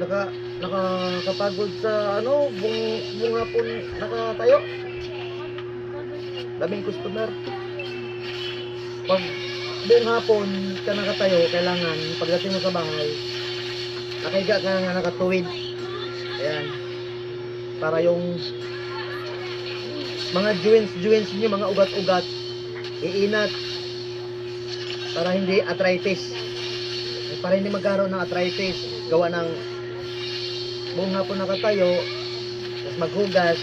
Naka, nakakapagod sa ano, bung, buong hapon nakatayo. Daming customer. Pag buong hapon ka nakatayo, kailangan pagdating mo sa bahay, nakahiga ka nga nakatuwid. Ayan. Para yung mga joints, joints niyo, mga ugat-ugat, iinat. Para hindi arthritis. Para hindi magkaroon ng arthritis. Gawa ng buong hapon nakatayo, tapos maghugas,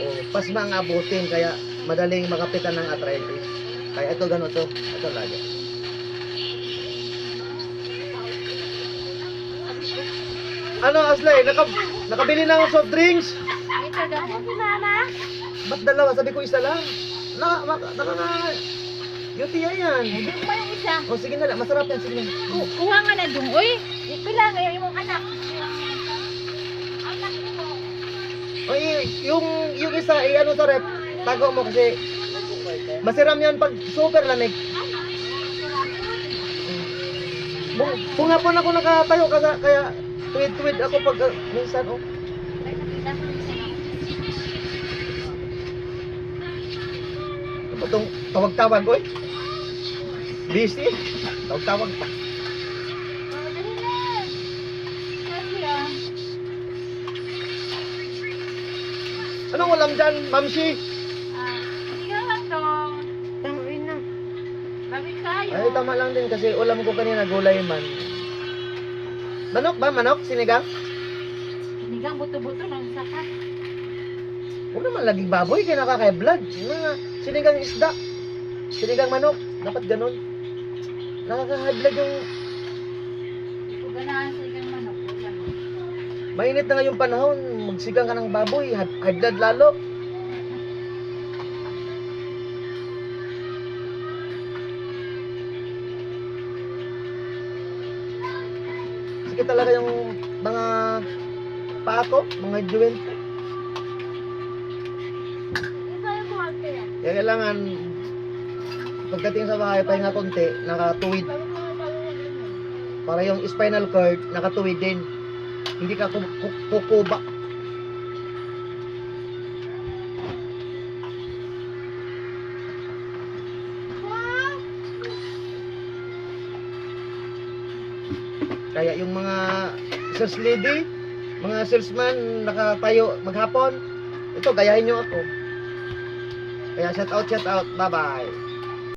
o pasma ang abutin, kaya madaling makapitan ng arthritis. Kaya ito gano'n to, ito lagi. Ano, Aslay, naka, nakabili na ng soft drinks? Ito daw si mama. Ba't dalawa? Sabi ko isa lang. Na, maka, naka na. UTI yan. Doon pa yung isa. O sige na lang, masarap yan, sige na. Ku- Kuha nga na doon. Uy, pila ngayon yung anak. O y- yung, yung isa, eh, ano sa rep, tago mo kasi masiram yan pag super lamig. Bung, bunga po na ako nakatayo kasi kaya tuwid-tuwid ako pag uh, minsan oh. Ano ba itong tawag-tawag oy? Busy? Tawag-tawag pa. Anong ulam dyan, lang dong. Tangin na. Bakit tayo? Ay, tama lang din kasi ulam ko kanina gulay man. Manok ba? Manok? Sinigang? Sinigang buto-buto ng sakat. Huwag naman laging baboy, kaya. Yung Mga sinigang isda, sinigang manok, dapat ganun. Nakaka-high blood yung ganahan sinigang manok. mainit na ngayong panahon, magsigang ka ng baboy, high blood lalo. Sige talaga yung mga pako, mga joint. Kaya kailangan pagdating sa bahay, pahinga konti, nakatuwid. Para yung spinal cord, nakatuwid din. Hindi ka ku- ku- kukuba. Kaya yung mga sales lady, mga salesman nakatayo maghapon, ito gayahin nyo ako. Kaya shout out, shout out. Bye-bye.